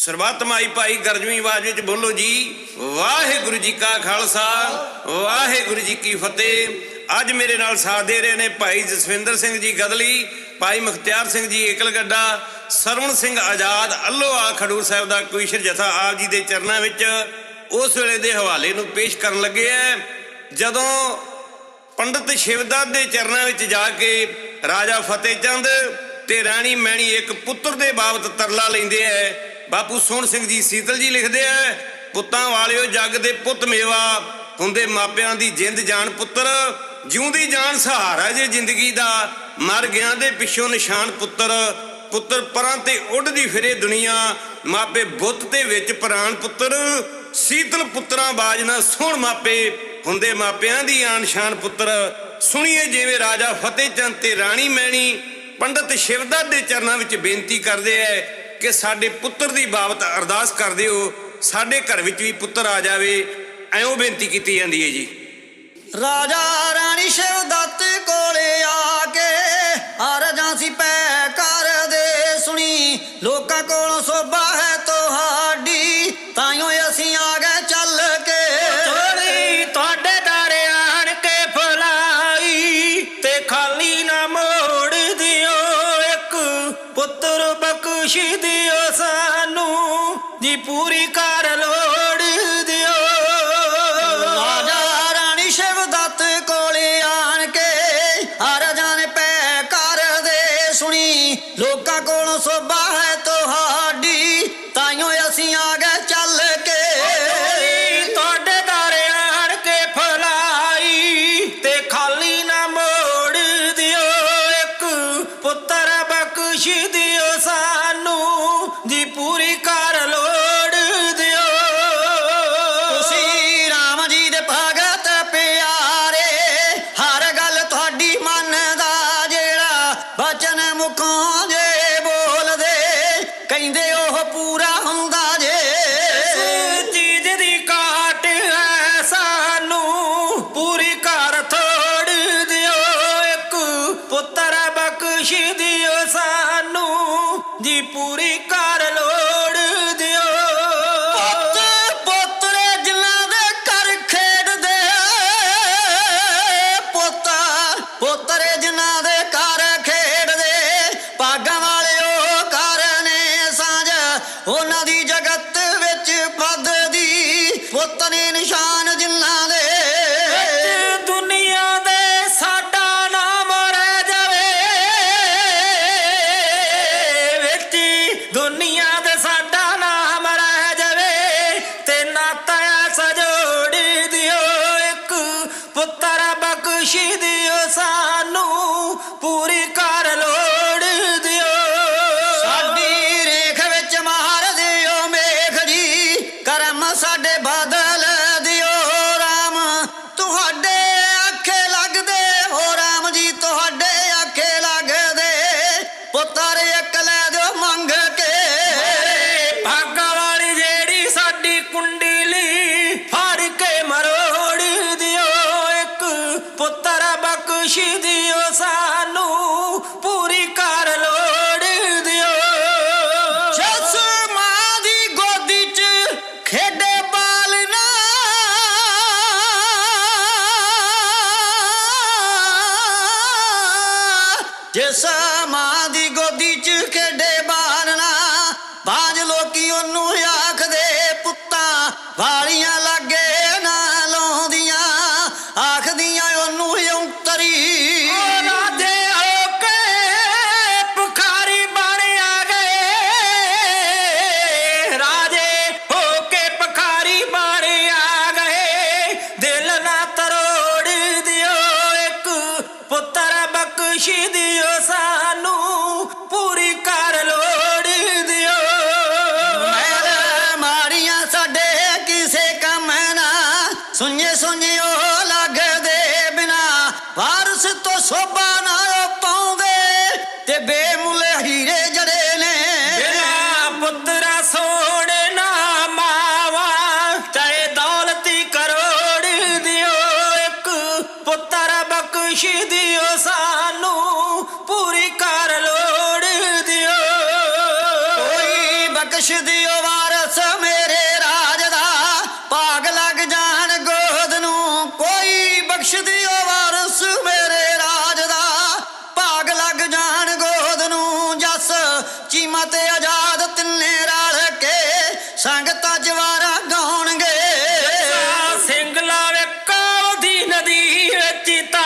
ਸਰਬੱਤ ਮਾਈ ਭਾਈ ਗਰਜਵੀਂ ਆਵਾਜ਼ ਵਿੱਚ ਬੋਲੋ ਜੀ, ਵਾਹਿਗੁਰੂ ਜੀ ਕਾ ਖਾਲਸਾ, ਵਾਹਿਗੁਰੂ ਜੀ ਕੀ ਫਤਿਹ। ਅੱਜ ਮੇਰੇ ਨਾਲ ਸਾਥ ਦੇ ਰਹੇ ਨੇ ਭਾਈ ਜਸਵਿੰਦਰ ਸਿੰਘ ਜੀ ਗਦਲੀ, ਭਾਈ ਮੁਖਤਿਆਰ ਸਿੰਘ ਜੀ ਏਕਲਗੱਡਾ, ਸਰਵਣ ਸਿੰਘ ਆਜ਼ਾਦ ਅੱਲੋਆ ਖਡੂਰ ਸਾਹਿਬ ਦਾ ਕੁਇਸ਼ਰ ਜਥਾ ਆਪ ਜੀ ਦੇ ਚਰਨਾਂ ਵਿੱਚ ਉਸ ਵੇਲੇ ਦੇ ਹਵਾਲੇ ਨੂੰ ਪੇਸ਼ ਕਰਨ ਲੱਗੇ ਐ। ਜਦੋਂ ਪੰਡਤ ਸ਼ਿਵਦਾਸ ਦੇ ਚਰਨਾਂ ਵਿੱਚ ਜਾ ਕੇ ਰਾਜਾ ਫਤਿਹ ਚੰਦ ਤੇ ਰਾਣੀ ਮੈਣੀ ਇੱਕ ਪੁੱਤਰ ਦੇ ਬਾਬਤ ਤਰਲਾ ਲੈਂਦੇ ਐ ਬਾਪੂ ਸੋਹਣ ਸਿੰਘ ਜੀ ਸੀਤਲ ਜੀ ਲਿਖਦੇ ਐ ਪੁੱਤਾਂ ਵਾਲਿਓ ਜੱਗ ਦੇ ਪੁੱਤ ਮੇਵਾ, ਹੁੰਦੇ ਮਾਪਿਆਂ ਦੀ ਜਿੰਦ ਜਾਨ ਪੁੱਤਰ, ਜਿਉਂਦੀ ਜਾਨ ਸਹਾਰਾ ਜੇ ਜ਼ਿੰਦਗੀ ਦਾ, ਮਰ ਗਿਆ ਦੇ ਪਿੱਛੋਂ ਨਿਸ਼ਾਨ ਪੁੱਤਰ ਪੁੱਤਰ ਪਰਾਂ ਤੇ ਉੱਡਦੀ ਫਿਰੇ ਦੁਨੀਆ, ਮਾਪੇ ਬੁੱਤ ਤੇ ਵਿੱਚ ਪ੍ਰਾਣ ਪੁੱਤਰ, ਸੀਤਲ ਪੁੱਤਰਾਂ ਬਾਜ ਨਾ ਸੋਹਣ ਮਾਪੇ, ਹੁੰਦੇ ਮਾਪਿਆਂ ਦੀ ਆਨ ਸ਼ਾਨ ਪੁੱਤਰ, ਸੁਣੀਏ ਜਿਵੇਂ ਰਾਜਾ ਫਤਿਹ ਚੰਦ ਤੇ ਰਾਣੀ ਮੈਣੀ, ਪੰਡਤ ਸ਼ਿਵਦਾਸ ਦੇ ਚਰਨਾਂ ਵਿੱਚ ਬੇਨਤੀ ਕਰਦੇ ਐ ਕਿ ਸਾਡੇ ਪੁੱਤਰ ਦੀ ਬਾਬਤ ਅਰਦਾਸ ਕਰਦੇ ਹੋ, ਸਾਡੇ ਘਰ ਵਿੱਚ ਵੀ ਪੁੱਤਰ ਆ ਜਾਵੇ, ਐਉਂ ਬੇਨਤੀ ਕੀਤੀ ਜਾਂਦੀ ਹੈ ਜੀ। ਰਾਜਾ ਰਾਣੀ ਸ਼ਿਵਦੱਤ ਕੋਲੇ ਆ ਕੇ ਅਰਜਾਂ ਸੀ ਪੈ ਕਰਦੇ ਸੁਣੀ, ਲੋਕਾਂ ਕੋਲੋਂ ਸੋਭਾ ਬਖਸ਼ ਦਿਓ ਸਾਨੂੰ ਜੀ ਪੂਰੀ ਕਰ ਲੋੜ ਬਖਸ਼ ਦਿਓ ਸਾਨੂੰ ਬਖਸ਼ ਦਿਓ ਸਾਨੂੰ, ਪੂਰੀ ਕਰ ਲੋੜ ਦਿਓ। ਜਿਸ ਮਾਂ ਦੀ ਗੋਦੀ 'ਚ ਖੇਡੇ ਬਾਲਨਾ ਜਿਸ ਮਾਂ ਦੀ ਗੋਦੀ 'ਚ ਖੇਡੇ ਬਾਲਨਾ ਬਾਜ ਲੋਕੀ ਉਹਨੂੰ ਆਖਦੇ, ਪੁੱਤਾਂ ਵਾਲੀਆਂ ਲੱਗੇ ਨਾ ਲਾਉਂਦੀਆਂ। ਆਖਦੀਆਂ ਉਹਨੂੰ ਵਾਰਸ ਤੋਂ ਸੋਭਾ ਨਾ ਪਾਉਂਦੇ ਤੇ ਬੇਮੁੱਲ ਹੀਰੇ ਜੜੇ ਨੇ। ਬਿਨਾ ਪੁੱਤਰਾ ਸੋਹਣੇ ਨਾ ਮਾਵਾ ਚਾਹੇ ਦੌਲਤੀ ਕਰੋੜ ਦਿਓ ਇੱਕ ਪੁੱਤਰ ਬਖਸ਼ ਦਿਓ ਸਾਨੂੰ ਪੂਰੀ ਕਰ ਲੋੜ ਦਿਓ। ਕੋਈ ਬਖਸ਼ ਬਖਸ਼ ਦਿਓ ਵਾਰਸ te tá